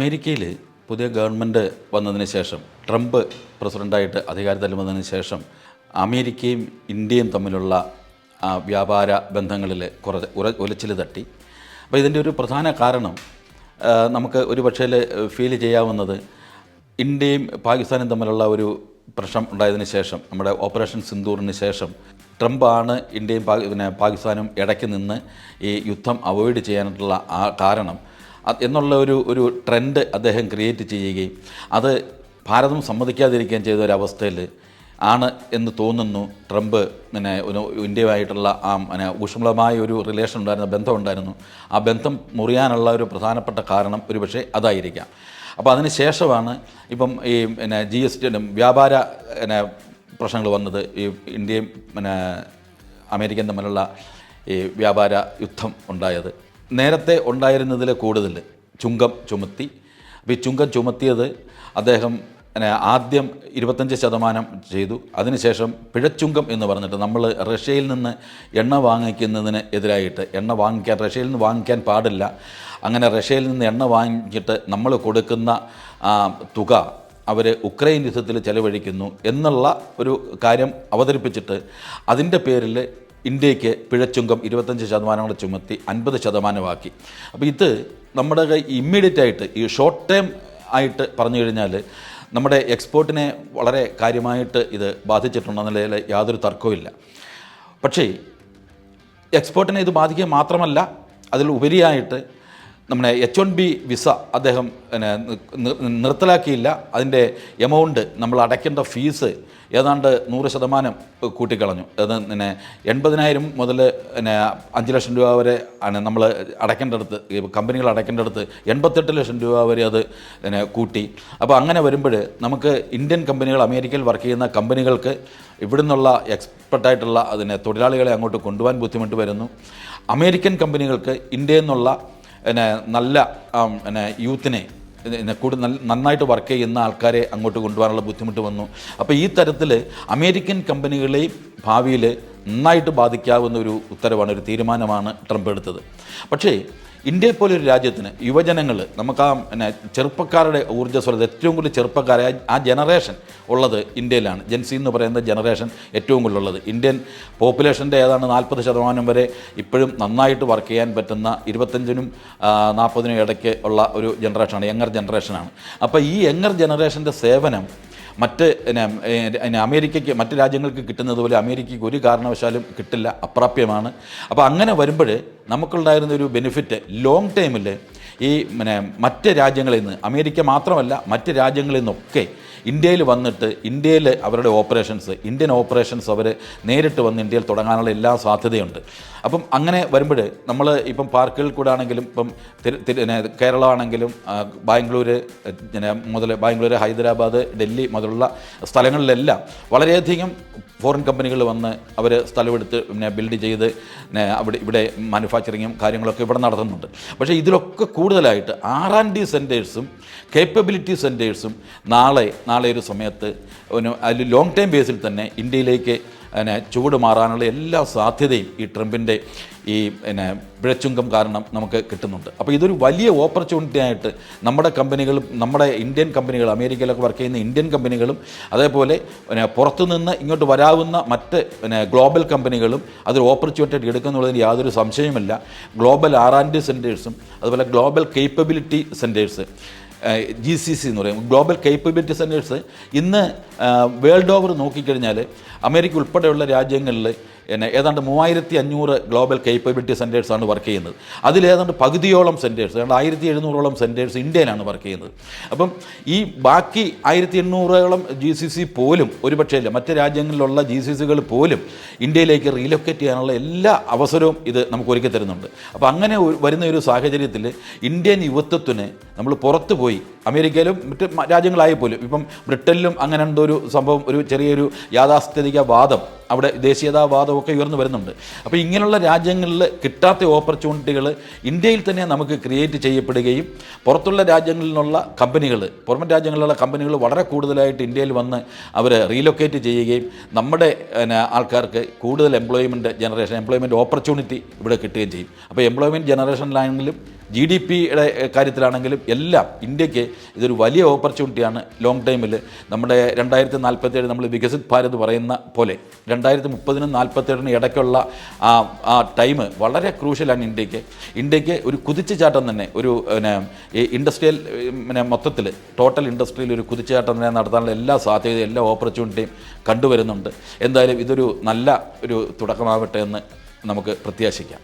അമേരിക്കയിൽ പുതിയ ഗവൺമെന്റ് വന്നതിന് ശേഷം ട്രംപ് പ്രസിഡന്റായിട്ട് അധികാരത്തിൽ വന്നതിന് ശേഷം അമേരിക്കയും ഇന്ത്യയും തമ്മിലുള്ള വ്യാപാര ബന്ധങ്ങളിൽ കുറച്ച് ഉര ഉലച്ചിൽ തട്ടി. അപ്പോൾ ഇതിന്റെ ഒരു പ്രധാന കാരണം നമുക്ക് ഒരു പക്ഷേ ഫീൽ ചെയ്യാവുന്നത് ഇന്ത്യയും പാകിസ്ഥാനും തമ്മിലുള്ള ഒരു പ്രശ്നം ഉണ്ടായതിനു ശേഷം നമ്മുടെ ഓപ്പറേഷൻ സിന്ദൂറിന് ശേഷം ട്രംപാണ് ഇന്ത്യയും പാകി പിന്നെ പാകിസ്ഥാനും ഇടയ്ക്ക് നിന്ന് ഈ യുദ്ധം അവോയ്ഡ് ചെയ്യാനായിട്ടുള്ള ആ കാരണം. എന്നുള്ള ഒരു ഒരു ട്രെൻഡ് അദ്ദേഹം ക്രിയേറ്റ് ചെയ്യുകയും അത് ഭാരതം സമ്മതിക്കാതിരിക്കുകയും ചെയ്ത ഒരവസ്ഥയിൽ ആണ് എന്ന് തോന്നുന്നു ട്രംപ്. പിന്നെ ഒരു ഇന്ത്യയുമായിട്ടുള്ള ആ പിന്നെ ഊഷ്മളമായ ഒരു റിലേഷൻ ഉണ്ടായിരുന്ന ബന്ധം ഉണ്ടായിരുന്നു. ആ ബന്ധം മുറിയാനുള്ള ഒരു പ്രധാനപ്പെട്ട കാരണം ഒരുപക്ഷെ അതായിരിക്കാം. അപ്പോൾ അതിന് ശേഷമാണ് ഇപ്പം ഈ പിന്നെ ജി എസ് ടി വ്യാപാര പിന്നെ പ്രശ്നങ്ങൾ വന്നത് ഈ ഇന്ത്യയും പിന്നെ അമേരിക്കൻ തമ്മിലുള്ള ഈ വ്യാപാര യുദ്ധം ഉണ്ടായത്. നേരത്തെ ഉണ്ടായിരുന്നതിൽ കൂടുതൽ ചുങ്കം ചുമത്തി. അപ്പോൾ ഈ ചുങ്കം ചുമത്തിയത് അദ്ദേഹം ആദ്യം ഇരുപത്തഞ്ച് ശതമാനം ചെയ്തു. അതിനുശേഷം പിഴച്ചുങ്കം എന്ന് പറഞ്ഞിട്ട് നമ്മൾ റഷ്യയിൽ നിന്ന് എണ്ണ വാങ്ങിക്കുന്നതിന് എതിരായിട്ട് എണ്ണ വാങ്ങിക്കാൻ റഷ്യയിൽ നിന്ന് വാങ്ങിക്കാൻ പാടില്ല. അങ്ങനെ റഷ്യയിൽ നിന്ന് എണ്ണ വാങ്ങിച്ചിട്ട് നമ്മൾ കൊടുക്കുന്ന തുക അവർ ഉക്രൈൻ യുദ്ധത്തിൽ ചെലവഴിക്കുന്നു എന്നുള്ള ഒരു കാര്യം അവതരിപ്പിച്ചിട്ട് അതിന്റെ പേരിൽ ഇന്ത്യയ്ക്ക് പിഴച്ചുങ്കം ഇരുപത്തഞ്ച് ശതമാനം കൂടെ ചുമത്തി അൻപത് ശതമാനമാക്കി. അപ്പോൾ ഇത് നമ്മുടെ ഇമ്മീഡിയറ്റ് ആയിട്ട് ഈ ഷോർട്ട് ടേം ആയിട്ട് പറഞ്ഞു കഴിഞ്ഞാൽ നമ്മുടെ എക്സ്പോർട്ടിനെ വളരെ കാര്യമായിട്ട് ഇത് ബാധിച്ചിട്ടുണ്ടെന്നുള്ളതിൽ യാതൊരു തർക്കവുമില്ല പക്ഷേ എക്സ്പോർട്ടിനെ ഇത് ബാധിക്കുക മാത്രമല്ല അതിൽ ഉപരിയായിട്ട് നമ്മുടെ എച്ച് വൺ ബി വിസ അദ്ദേഹം പിന്നെ നിർത്തലാക്കിയില്ല. അതിന്റെ എമൗണ്ട് നമ്മൾ അടയ്ക്കേണ്ട ഫീസ് ഏതാണ്ട് നൂറ് ശതമാനം കൂട്ടിക്കളഞ്ഞു. അത് പിന്നെ എൺപതിനായിരം മുതൽ പിന്നെ അഞ്ച് ലക്ഷം രൂപ വരെ ആണ് നമ്മൾ അടയ്ക്കേണ്ടടുത്ത് കമ്പനികൾ അടയ്ക്കേണ്ടടുത്ത് എൺപത്തെട്ട് ലക്ഷം രൂപ വരെ അത് പിന്നെ കൂട്ടി. അപ്പോൾ അങ്ങനെ വരുമ്പോൾ നമുക്ക് ഇന്ത്യൻ കമ്പനികൾ അമേരിക്കയിൽ വർക്ക് ചെയ്യുന്ന കമ്പനികൾക്ക് ഇവിടെ നിന്നുള്ള എക്സ്പെർട്ടായിട്ടുള്ള അതിനെ തൊഴിലാളികളെ അങ്ങോട്ട് കൊണ്ടുപോകാൻ ബുദ്ധിമുട്ട് വരുന്നു. അമേരിക്കൻ കമ്പനികൾക്ക് ഇന്ത്യയിൽ നിന്നുള്ള പിന്നെ നല്ല പിന്നെ യൂത്തിനെ കൂടുതൽ നന്നായിട്ട് വർക്ക് ചെയ്യുന്ന ആൾക്കാരെ അങ്ങോട്ട് കൊണ്ടുപോകാനുള്ള ബുദ്ധിമുട്ട് വന്നു. അപ്പോൾ ഈ തരത്തിൽ അമേരിക്കൻ കമ്പനികളെ ഭാവിയിൽ നന്നായിട്ട് ബാധിക്കാവുന്ന ഒരു ഉത്തരവാണ് ഒരു തീരുമാനമാണ് ട്രംപ് എടുത്തത്. പക്ഷേ ഇന്ത്യയെ പോലൊരു രാജ്യത്തിന് യുവജനങ്ങൾ നമുക്ക് ആ പിന്നെ ചെറുപ്പക്കാരുടെ ഊർജസ്വലത ഏറ്റവും കൂടുതൽ ചെറുപ്പക്കാരെ ആ- ജനറേഷൻ ഉള്ളത് ഇന്ത്യയിലാണ്. ജെൻസി എന്ന് പറയുന്ന ജനറേഷൻ ഏറ്റവും കൂടുതൽ ഉള്ളത്. ഇന്ത്യൻ പോപ്പുലേഷന്റെ ഏതാണ്ട് നാൽപ്പത് ശതമാനം വരെ ഇപ്പോഴും നന്നായിട്ട് വർക്ക് ചെയ്യാൻ പറ്റുന്ന ഇരുപത്തഞ്ചിനും നാൽപ്പതിനും ഇടയ്ക്ക് ഉള്ള ഒരു ജനറേഷനാണ് യങ്ങർ ജനറേഷനാണ് അപ്പോൾ ഈ യങ്ങർ ജനറേഷന്റെ സേവനം മറ്റ് അമേരിക്കയ്ക്ക് മറ്റ് രാജ്യങ്ങൾക്ക് കിട്ടുന്നത് പോലെ അമേരിക്കയ്ക്ക് ഒരു കാരണവശാലും കിട്ടില്ല അപ്രാപ്യമാണ്. അപ്പോൾ അങ്ങനെ വരുമ്പോൾ നമുക്കുണ്ടായിരുന്ന ഒരു ബെനിഫിറ്റ് ലോങ് ടൈമിൽ ഈ പിന്നെ മറ്റ് രാജ്യങ്ങളിൽ നിന്ന് അമേരിക്ക മാത്രമല്ല മറ്റ് രാജ്യങ്ങളിൽ നിന്നൊക്കെ ഇന്ത്യയിൽ വന്നിട്ട് ഇന്ത്യയിൽ അവരുടെ ഓപ്പറേഷൻസ് ഇന്ത്യൻ ഓപ്പറേഷൻസ് അവർ നേരിട്ട് വന്ന് ഇന്ത്യയിൽ തുടങ്ങാനുള്ള എല്ലാ സാധ്യതയുണ്ട്. അപ്പം അങ്ങനെ വരുമ്പോൾ നമ്മൾ ഇപ്പം പാർക്കുകളിൽ കൂടെ ആണെങ്കിലും ഇപ്പം കേരളം ആണെങ്കിലും ബാംഗ്ലൂർ മുതൽ ബാംഗ്ലൂർ ഹൈദരാബാദ് ഡൽഹി മുതലുള്ള സ്ഥലങ്ങളിലെല്ലാം വളരെയധികം ഫോറിൻ കമ്പനികൾ വന്ന് അവർ സ്ഥലമെടുത്ത് പിന്നെ ബിൽഡ് ചെയ്ത് അവിടെ ഇവിടെ മാനുഫാക്ചറിങ്ങും കാര്യങ്ങളൊക്കെ ഇവിടെ നടത്തുന്നുണ്ട്. പക്ഷേ ഇതിലൊക്കെ കൂടുതലായിട്ട് ആർ ആൻഡ് ഡി സെന്റേഴ്സും കേപ്പബിലിറ്റി സെന്റേഴ്സും നാളെ നാളെ ഒരു സമയത്ത് അതിൽ ലോങ് ടൈം ബേസിൽ തന്നെ ഇന്ത്യയിലേക്ക് പിന്നെ ചൂട് മാറാനുള്ള എല്ലാ സാധ്യതയും ഈ ട്രംപിന്റെ ഈ പിന്നെ പിഴച്ചുങ്കം കാരണം നമുക്ക് കിട്ടുന്നുണ്ട്. അപ്പോൾ ഇതൊരു വലിയ ഓപ്പർച്യൂണിറ്റി ആയിട്ട് നമ്മുടെ കമ്പനികളും നമ്മുടെ ഇന്ത്യൻ കമ്പനികൾ അമേരിക്കയിലൊക്കെ വർക്ക് ചെയ്യുന്ന ഇന്ത്യൻ കമ്പനികളും അതേപോലെ പിന്നെ പുറത്തുനിന്ന് ഇങ്ങോട്ട് വരാവുന്ന മറ്റ് പിന്നെ ഗ്ലോബൽ കമ്പനികളും അതൊരു ഓപ്പർച്യൂണിറ്റി ആയിട്ട് എടുക്കുന്നുള്ളതിന് യാതൊരു സംശയമില്ല ഗ്ലോബൽ ആർ ആൻഡ് സെന്റേഴ്സും അതുപോലെ global capability centres G C C എന്ന് പറയും. ഗ്ലോബൽ കേപ്പബിലിറ്റി സെന്റേഴ്സ് ഇന്ന് വേൾഡ് ഓവർ നോക്കിക്കഴിഞ്ഞാൽ അമേരിക്ക ഉൾപ്പെടെയുള്ള രാജ്യങ്ങളിൽ പിന്നെ ഏതാണ്ട് മൂവായിരത്തി അഞ്ഞൂറ് ഗ്ലോബൽ കേപ്പബിലിറ്റി സെന്റേഴ്സാണ് വർക്ക് ചെയ്യുന്നത്. അതിൽ ഏതാണ്ട് പകുതിയോളം സെന്റേഴ്സ് ഏതാണ്ട് ആയിരത്തി എഴുന്നൂറോളം സെന്റേഴ്സ് ഇന്ത്യയിലാണ് വർക്ക് ചെയ്യുന്നത്. അപ്പം ഈ ബാക്കി ആയിരത്തി എണ്ണൂറോളം ജി സി സി പോലും ഒരുപക്ഷേ ഇല്ല. മറ്റ് രാജ്യങ്ങളിലുള്ള ജി സി സികൾ പോലും ഇന്ത്യയിലേക്ക് റീലൊക്കേറ്റ് ചെയ്യാനുള്ള എല്ലാ അവസരവും ഇത് നമുക്ക് ഒരുക്കി തരുന്നുണ്ട്. അപ്പോൾ അങ്ങനെ വരുന്ന ഒരു സാഹചര്യത്തിൽ ഇന്ത്യൻ യുവത്വത്തിന് നമ്മൾ പുറത്തു പോയി അമേരിക്കയിലും മറ്റ് രാജ്യങ്ങളായി പോലും. ഇപ്പം ബ്രിട്ടനിലും അങ്ങനെ എന്തോ ഒരു സംഭവം ഒരു ചെറിയൊരു യാഥാസ്ഥിതിക വാദം അവിടെ ദേശീയതാവാദമൊക്കെ ഉയർന്നു വരുന്നുണ്ട്. അപ്പോൾ ഇങ്ങനെയുള്ള രാജ്യങ്ങളിൽ കിട്ടാത്ത ഓപ്പർച്യൂണിറ്റികൾ ഇന്ത്യയിൽ തന്നെ നമുക്ക് ക്രിയേറ്റ് ചെയ്യപ്പെടുകയും പുറത്തുള്ള രാജ്യങ്ങളിൽ നിന്നുള്ള കമ്പനികൾ പുറമെ രാജ്യങ്ങളിലുള്ള കമ്പനികൾ വളരെ കൂടുതലായിട്ട് ഇന്ത്യയിൽ വന്ന് അവർ റീലൊക്കേറ്റ് ചെയ്യുകയും നമ്മുടെ ആൾക്കാർക്ക് കൂടുതൽ എംപ്ലോയ്മെന്റ് ജനറേഷൻ എംപ്ലോയ്മെന്റ് ഓപ്പർച്യൂണിറ്റി ഇവിടെ കിട്ടുകയും ചെയ്യും. അപ്പോൾ എംപ്ലോയ്മെന്റ് ജനറേഷനിലാണെങ്കിലും ജി ഡി പിയുടെ കാര്യത്തിലാണെങ്കിലും എല്ലാം ഇന്ത്യയ്ക്ക് ഇതൊരു വലിയ ഓപ്പർച്യൂണിറ്റിയാണ് ലോങ് ടൈമിൽ നമ്മുടെ രണ്ടായിരത്തി നാൽപ്പത്തേഴ് നമ്മൾ വികസിത് ഭാരത് പറയുന്ന പോലെ രണ്ടായിരത്തി മുപ്പതിനും നാൽപ്പത്തേഴിനും ഇടയ്ക്കുള്ള ആ ആ ടൈം വളരെ ക്രൂഷ്യലാണ് ഇന്ത്യയ്ക്ക്. ഇന്ത്യയ്ക്ക് ഒരു കുതിച്ചുചാട്ടം തന്നെ ഒരു പിന്നെ ഈ ഇൻഡസ്ട്രിയൽ പിന്നെ മൊത്തത്തിൽ ടോട്ടൽ ഇൻഡസ്ട്രിയിൽ ഒരു കുതിച്ചുചാട്ടം തന്നെ നടത്താനുള്ള എല്ലാ സാധ്യതയും എല്ലാ ഓപ്പർച്യൂണിറ്റിയും കണ്ടുവരുന്നുണ്ട്. എന്തായാലും ഇതൊരു നല്ല ഒരു തുടക്കമാവട്ടെ എന്ന് നമുക്ക് പ്രത്യാശിക്കാം.